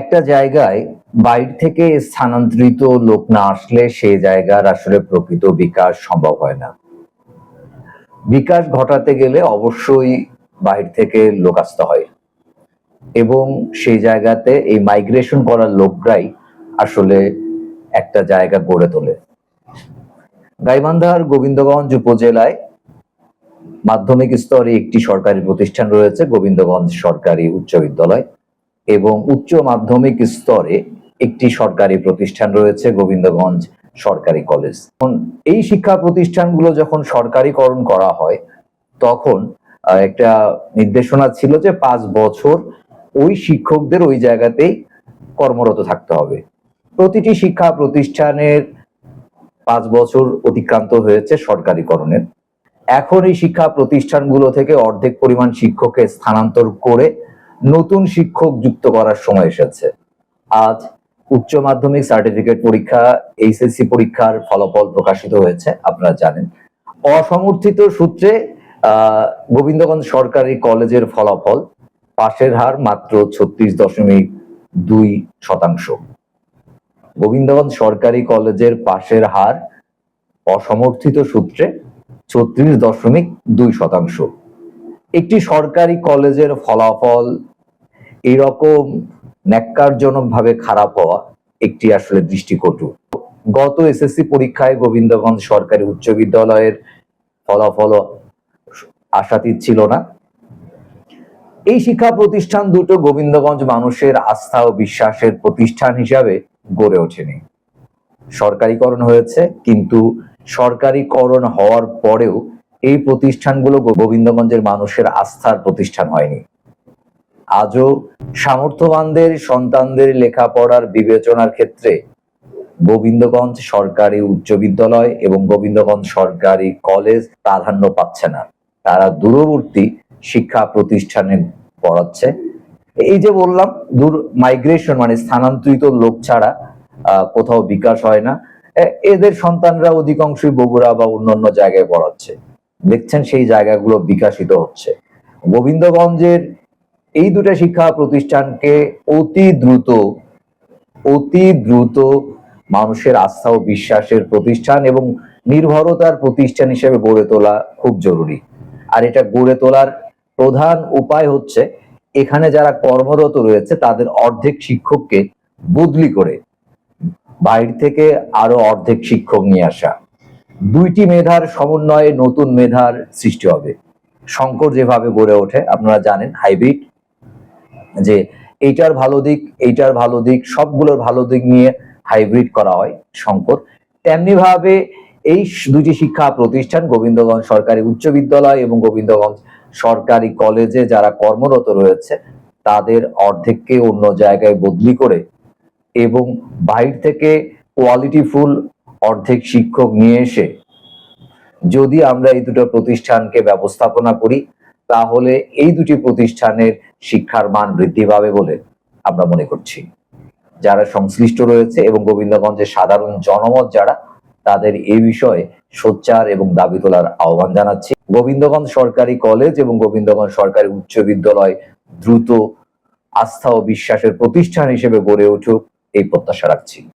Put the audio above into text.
একটা জায়গায় বাইরে থেকে স্থানান্তরিত লোক না আসলে সেই জায়গার আসলে প্রকৃত বিকাশ সম্ভব হয় না। বিকাশ ঘটাতে গেলে অবশ্যই বাইরে থেকে লোক আসতে হয় এবং সেই জায়গাতে এই মাইগ্রেশন করার লোকরাই আসলে একটা জায়গা গড়ে তোলে। গাইবান্ধার গোবিন্দগঞ্জ উপজেলায় মাধ্যমিক স্তরে একটি সরকারি প্রতিষ্ঠান রয়েছে, গোবিন্দগঞ্জ সরকারি উচ্চ বিদ্যালয়। এবং উচ্চ মাধ্যমিক স্তরে একটি সরকারি প্রতিষ্ঠান রয়েছে, গোবিন্দগঞ্জ সরকারি কলেজ। এই শিক্ষা প্রতিষ্ঠানগুলো যখন সরকারিকরণ করা হয়, তখন একটা নির্দেশনা ছিল যে পাঁচ বছর ওই শিক্ষকদের ওই জায়গাতেই কর্মরত থাকতে হবে। প্রতিটি শিক্ষা প্রতিষ্ঠানের পাঁচ বছর অতিক্রান্ত হয়েছে সরকারিকরণের। এখন এই শিক্ষা প্রতিষ্ঠানগুলো থেকে অর্ধেক পরিমাণ শিক্ষককে স্থানান্তর করে নতুন শিক্ষক যুক্ত করার সময় এসেছে। আজ উচ্চ মাধ্যমিক সার্টিফিকেট পরীক্ষা, এইচএসসি পরীক্ষার ফলাফল প্রকাশিত হয়েছে, আপনারা জানেন। অসমর্থিত সূত্রে গোবিন্দগঞ্জ সরকারি কলেজের ফলাফল পাশের হার মাত্র ছত্রিশ দশমিক দুই শতাংশ। গোবিন্দগঞ্জ সরকারি কলেজের পাশের হার অসমর্থিত সূত্রে ছত্রিশ দশমিক দুই শতাংশ। একটি সরকারি কলেজের ফলাফল এরকম ন্যাক্কারজনকভাবে খারাপ হওয়া একটি আসলে দৃষ্টিকটু। গত এসএসসি পরীক্ষায় গোবিন্দগঞ্জ সরকারি উচ্চ বিদ্যালয়ের ফলাফল আশাতীত ছিল না। এই শিক্ষা প্রতিষ্ঠান দুটো গোবিন্দগঞ্জ মানুষের আস্থা ও বিশ্বাসের প্রতিষ্ঠান হিসাবে গড়ে ওঠেনি। সরকারিকরণ হয়েছে, কিন্তু সরকারিকরণ হওয়ার পরেও এই প্রতিষ্ঠানগুলো গোবিন্দগঞ্জের মানুষের আস্থার প্রতিষ্ঠান হয়নি। আজও সামর্থ্যবানদের, সন্তানদের লেখাপড়ার বিবেচনার ক্ষেত্রে গোবিন্দগঞ্জ সরকারি উচ্চ বিদ্যালয় এবং গোবিন্দগঞ্জ সরকারি কলেজ প্রাধান্য পাচ্ছে না। তারা দূরবর্তী শিক্ষা প্রতিষ্ঠানে পড়াচ্ছে। এই যে বললাম, দূর মাইগ্রেশন মানে স্থানান্তরিত লোক ছাড়া কোথাও বিকাশ হয় না। এদের সন্তানরা অধিকাংশই বগুড়া বা অন্যান্য জায়গায় পড়াচ্ছে। দেখছেন সেই জায়গাগুলো বিকাশিত হচ্ছে। গোবিন্দগঞ্জের এই দুটো শিক্ষা প্রতিষ্ঠানকে অতি দ্রুত অতি দ্রুত মানুষের আস্থা ও বিশ্বাসের প্রতিষ্ঠান এবং নির্ভরতার প্রতিষ্ঠান হিসেবে গড়ে তোলা খুব জরুরি। আর এটা গড়ে তোলার প্রধান উপায় হচ্ছে, এখানে যারা কর্মরত রয়েছে, তাদের অর্ধেক শিক্ষককে বদলি করে, বাইরে থেকে আরও অর্ধেক শিক্ষক নিয়ে আসা। দুইটি মেধার সমন্বয়ে নতুন মেধার সৃষ্টি হবে। শঙ্কর যেভাবে গড়ে ওঠে, আপনারা জানেন হাইব্রিড, যে এইটার ভালো দিক, এইটার ভালো দিক, সবগুলোর ভালো দিক নিয়ে হাইব্রিড করা হয় শঙ্কর। তেমনি ভাবে এই দুটি শিক্ষা প্রতিষ্ঠান, গোবিন্দগঞ্জ সরকারি উচ্চ বিদ্যালয় এবং গোবিন্দগঞ্জ সরকারি কলেজে যারা কর্মরত রয়েছে, তাদের অর্ধেককে অন্য জায়গায় বদলি করে এবং বাইর থেকে কোয়ালিটিফুল অর্ধেক শিক্ষক নিয়ে এসে যদি আমরা এই দুটো প্রতিষ্ঠানকে ব্যবস্থাপনা করি, তাহলে এই দুটি প্রতিষ্ঠানের শিক্ষার মান বৃদ্ধি পাবে বলে আমরা মনে করছি। যারা সংশ্লিষ্ট রয়েছে এবং গোবিন্দগঞ্জের সাধারণ জনমত যারা, তাদের এই বিষয়ে সোচ্চার এবং দাবি তোলার আহ্বান জানাচ্ছি। গোবিন্দগঞ্জ সরকারি কলেজ এবং গোবিন্দগঞ্জ সরকারি উচ্চ বিদ্যালয় দ্রুত আস্থা ও বিশ্বাসের প্রতিষ্ঠান হিসেবে গড়ে উঠুক, এই প্রত্যাশা রাখছি।